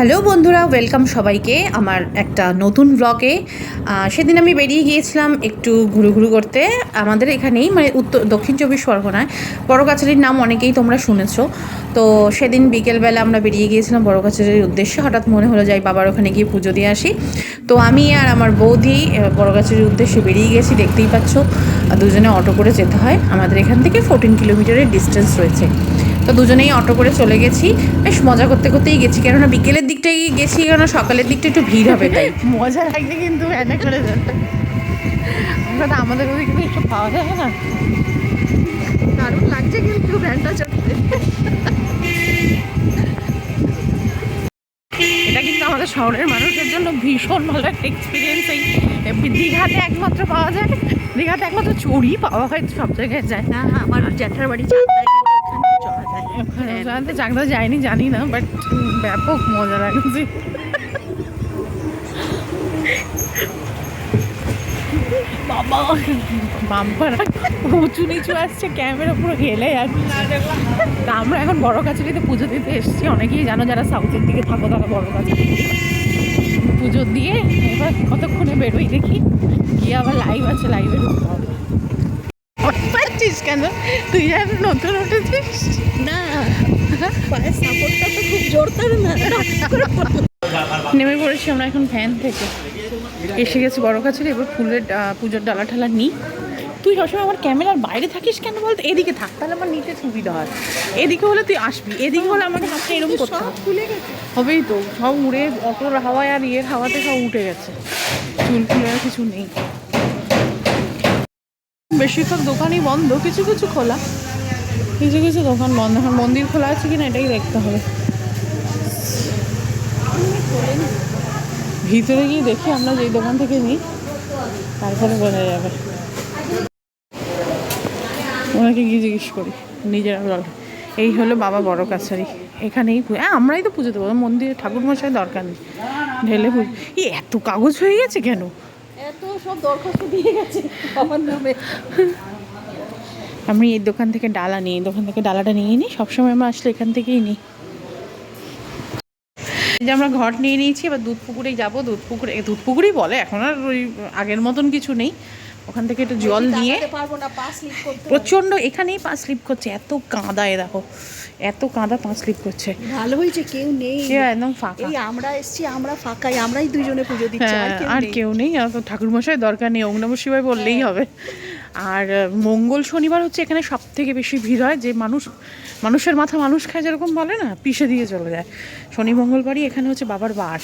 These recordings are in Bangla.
হ্যালো বন্ধুরা, ওয়েলকাম সবাইকে আমার একটা নতুন ব্লগে সেদিন আমি বেরিয়ে গিয়েছিলাম একটু ঘুরু ঘুরু করতে। আমাদের এখানেই মানে উত্তর দক্ষিণ চব্বিশ পরগনায়। বড়গাছালির নাম অনেকেই তোমরা শুনেছো। তো সেদিন বিকেলবেলা আমরা বেরিয়ে গিয়েছিলাম বড়গাছালির উদ্দেশ্যে। হঠাৎ মনে হলো, যাই বাবার ওখানে গিয়ে পুজো দিয়ে আসি। তো আমি আর আমার বৌদি বড়গাছালির উদ্দেশ্যে বেরিয়ে গেছি, দেখতেই পাচ্ছ। দুজনে অটো করে যেতে হয়। আমাদের এখান থেকে ফোরটিন কিলোমিটারের ডিস্টেন্স রয়েছে। তো দুজনেই অটো করে চলে গেছি। বেশ মজা করতে করতেই গেছি কেননা বিকেলের দিকটাই গেছি কেননা সকালের দিকটা একটু ভিড় হবে তাই। মজা লাগছে কিন্তু করে আমরা আমাদের ওদিকে একটু পাওয়া যায় না। দারুণ লাগছে কিন্তু ভ্যানটা চড়তে। এটা কিন্তু আমাদের শহরের মানুষের জন্য ভীষণ ভালো একটা এক্সপিরিয়েন্স এই দীঘাতে একমাত্র পাওয়া যায় দীঘাতে একমাত্র চড়ি পাওয়া হয় সব জায়গায় যায়। না আমার জ্যাঠার বাড়ি চাকদায় জানতে চাকদা যায়নি, জানি না বাট ব্যাপক মজা লাগছে। বাবা, বাম্পার উঁচু নিচু আসছে ক্যামেরা পুরো হেলে তা আমরা এখন বড় কাছারিতে পুজো দিতে এসেছি, অনেকেই জানো যারা সাউথের দিকে থাকো, তারা বড় কাছারি। পুজো দিয়ে এবার কতক্ষণে বেরোই দেখি, গিয়ে আবার লাইভ আছে লাইভে ঢুকতে কেন? তুই আর নতুন উঠেছিস? না। পায়ের সাপোর্টটা তো খুব জোরদার না। নেমে পড়েছি আমরা এখন ভ্যান থেকে। এসে গেছি বড় কাছে এবার ফুলের পুজোর ডালা ঠালা নিই। তুই সবসময় আমার ক্যামেরার বাইরে থাকিস কেন বলতো? এদিকে থাক তাহলে আমার নিতে সুবিধা হয় এদিকে হলে তুই আসবি এদিকে হলে আমাকে হাতটা এরকম করতে হবে। গেছে। হবেই তো সব উড়ে অটোর হাওয়ায় আর ইয়ের হাওয়াতে সব উঠে গেছে। চুল ফুলে আর কিছু নেই। বেশিরভাগ দোকানই বন্ধ, কিছু কিছু খোলা। কিছু কিছু দোকান বন্ধ। এখন মন্দির খোলা আছে কিনা এটাই দেখতে হবে। ভিতরে গিয়ে দেখি আমরা যেই দোকান থেকে নিই, তারপরে বোঝা যাবে। ওনাকে গিয়ে জিজ্ঞেস করি, নিজেরা এই হলো বাবা বড় কাছারি। এখানেই হ্যাঁ আমরাই তো পুজো দেবো। মন্দিরে ঠাকুর মশাই দরকার নেই। ঢেলে পুজো এত কাগজ হয়ে গেছে কেন? এত সব দরখাস্ত দিয়ে গেছে নামে। আমি এই দোকান থেকে ডালা নিই দোকান থেকে ডালাটা নিয়ে নিই সবসময় আমরা আসলে এখান থেকেই নিই যে আমরা ঘর নিয়ে নিয়েছি, এবার দুধ পুকুরেই যাব, দুধ পুকুরে, দুধ পুকুরেই বলে, এখন আর ওই আগের মতন কিছু নেই। ওখান থেকে একটু জল নিয়ে প্রচণ্ড এখানেই পা স্লিপ করছে এত কাঁদায় দেখো এত কাঁদা পা স্লিপ করছে। ভালো হয়েছে কেউ নেই। একদম ফাঁকা। এই আমরা এসছি আমরা ফাঁকাই আমরাই দুইজনে পুজো দিচ্ছি হ্যাঁ আর কেউ নেই। কেউ নেই আর তো ঠাকুরমশাই দরকার নেই ওং নম শিবায় বললেই হবে। আর মঙ্গল শনিবার হচ্ছে এখানে সব থেকে বেশি ভিড় হয়, যে মানুষ, মানুষের মাথা মানুষ খায় যেরকম বলে না, পিষে দিয়ে চলে যায়। শনি মঙ্গলবারই এখানে হচ্ছে বাবার বার।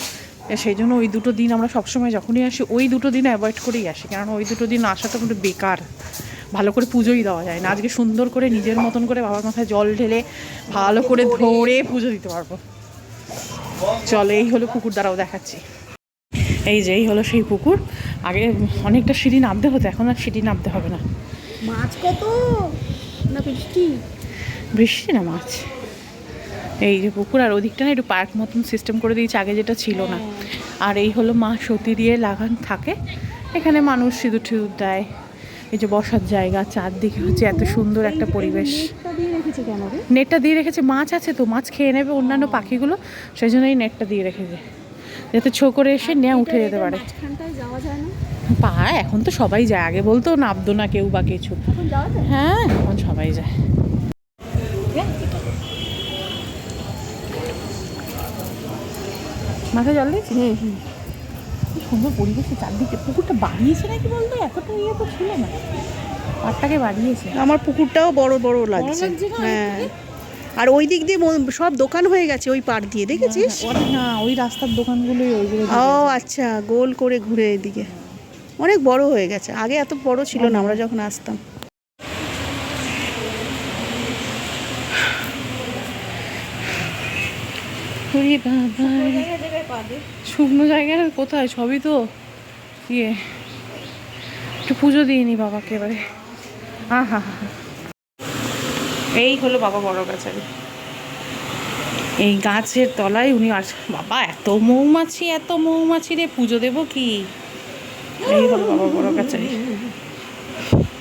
সেই জন্য ওই দুটো দিন আমরা সবসময় যখনই আসি, ওই দুটো দিন অ্যাভয়েড করেই আসি কারণ ওই দুটো দিন আসাটা কিন্তু বেকার। ভালো করে পুজোই দেওয়া যায় না, আজকে সুন্দর করে নিজের মতন করে বাবার মাথায় জল ঢেলে ভালো করে ধরে পুজো দিতে পারব। চলে, এই হলো পুকুর দ্বারাও দেখাচ্ছি। এই যে, এই হলো সেই পুকুর। আগে অনেকটা সিঁড়ি নামতে হতো এখন আর সিঁড়ি নামতে হবে না। মাছ কত? না বৃষ্টি? বৃষ্টি না মাছ। এই যে পুকুর আর ওদিকটা না একটু পার্ক মতন সিস্টেম করে দিয়েছে আগে যেটা ছিল না। আর এই হলো মা সতী দিয়ে লাগান থাকে এখানে মানুষ সিঁদুর টিঁদুর দেয়। এই যে বসার জায়গা চারদিকে হচ্ছে এত সুন্দর একটা পরিবেশ। নেটটা দিয়ে রেখেছে নেটটা দিয়ে রেখেছে মাছ আছে তো মাছ খেয়ে নেবে অন্যান্য পাখিগুলো সেই জন্য এই নেটটা দিয়ে রেখেছে। যাতে ছো করে এসে নেয়া উঠে যেতে পারে। পা এখন তো সবাই যায়। আগে বলতো নাবতো না কেউ বা কিছু। হ্যাঁ এখন সবাই যায়। মাথায় জল দিয়েছি? সুন্দর পরিবেশে চারদিকে পুকুরটা বাড়িয়েছে নাকি বলতো? এতটা ইয়ে তো ছিল না। পাটটাকে বাড়িয়েছে। আমার পুকুরটাও বড় বড় লাগছে। লাগছে হ্যাঁ। আর ওই দিক দিয়ে সব দোকান হয়ে গেছে ওই পার দিয়ে দেখেছিস? না ওই রাস্তার দোকানগুলোই ওইগুলো ও আচ্ছা গোল করে ঘুরে এদিকে। অনেক বড় হয়ে গেছে। আগে এত বড় ছিল না আমরা যখন আসতাম। শুকনো জায়গায় কোথায়? সবই তো ইয়ে। একটু পুজো দিইনি বাবাকে এবারে। আহা হা হা। এই হলো বাবা বড় গাছারি। এই গাছের তলায় উনি আস বাবা এত মৌমাছি এত মৌমাছি রে পুজো দেবো কি? এই হলো বাবা বড় গাছারি।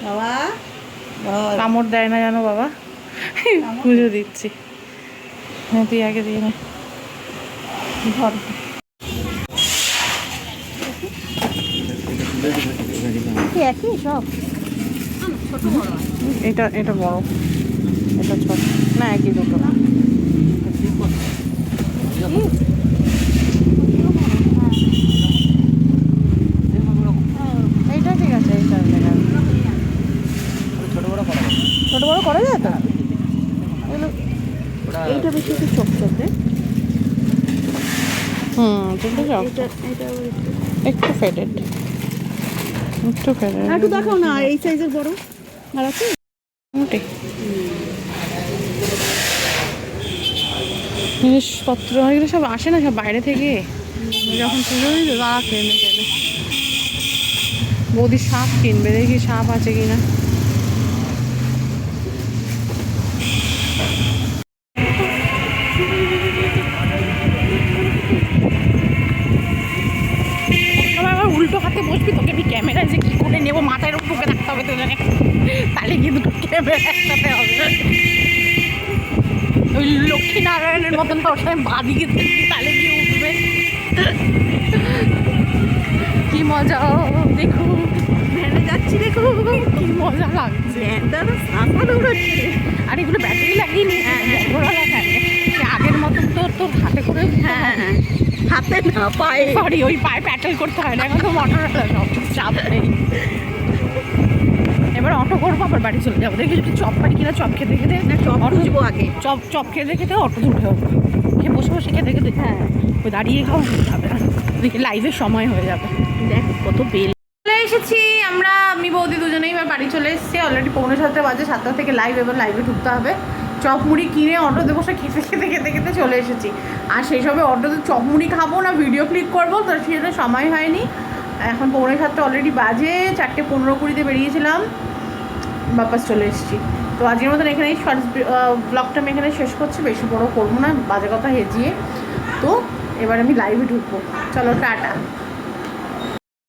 বাবা কামড় দেয় না জানো বাবা? পুজো দিচ্ছি। হ্যাঁ তুই আগে দিয়ে নে। কি একই সব। এটা এটা বড়। এটা ছোট না একই দুটো এইটা ঠিক আছে এইটা আছে ছোট বড় করা যায় তো? এইটা বেশি একটু হুম এটা এটা আবার একটু- ফেডেড একটু ফেডেড একটু দেখাও না এই সাইজের বড়। আর আছে? মোটামুটি জিনিসপত্র এগুলো সব আসে না সব বাইরে থেকে? যখন পুজো দিত তারা কেনে কেনে বৌদি সাপ কিনবে দেখি সাপ আছে কিনা। উল্টো হাতে বসবি তোকে আমি ক্যামেরায় যে কী করে নেব মাথায় ঢুকে রাখতে হবে তো জানে তাহলে কিন্তু ক্যামেরা একসাথে হবে। নারায়ণের মতন সাথে বাদিকে থাকবি তাহলে গিয়ে উঠবে। কি মজা দেখো ভ্যানে যাচ্ছি দেখো কি মজা লাগছে। আর এগুলো ব্যাটারি লাগিয়ে নি মোটরওয়ালা ভ্যান আগের মতন তো তোর হাতে করে হ্যাঁ হ্যাঁ হাতে না পায়ে। সরি ওই পায়ে প্যাটেল করতে হয় না। এখন তো সব চাপ নেই। এবার অটো করব আবার বাড়ি চলে যাব। দেখি একটু চপ পাই কিনা চপ খেতে খেতে অটো বুঝব আগে। চপ চপ খেতে খেতে অটো উঠে যাব খেয়ে বসে বসে খেতে খেতে হ্যাঁ। ওই দাঁড়িয়ে খাওয়া যাবে। না দেখি লাইভের সময় হয়ে যাবে। দেখ কত বেল চলে এসেছি আমরা আমি বৌদি দুজনেই এবার বাড়ি চলে এসেছি। অলরেডি পৌনে সাতটা বাজে সাতটা থেকে লাইভ এবার লাইভে ঢুকতে হবে। চপ মুড়ি কিনে অটোতে বসে খেতে খেতে খেতে খেতে চলে এসেছি। আর সেই সবে অটোতে চপ মুড়ি খাব না ভিডিও ক্লিক করব তো সেটা সময় হয়নি। এখন পৌনে সাতটা অলরেডি বাজে চারটে পনেরো কুড়িতে বেরিয়েছিলাম। বাপাস চলে এসেছি। তো আজকের মতন এখানেই শর্টস ব্লগটা আমি এখানে শেষ করছি, বেশি বড় করব না, বাজে কথা হেজিয়ে। তো এবার আমি লাইভে ঢুকবো। চলো, টাটা।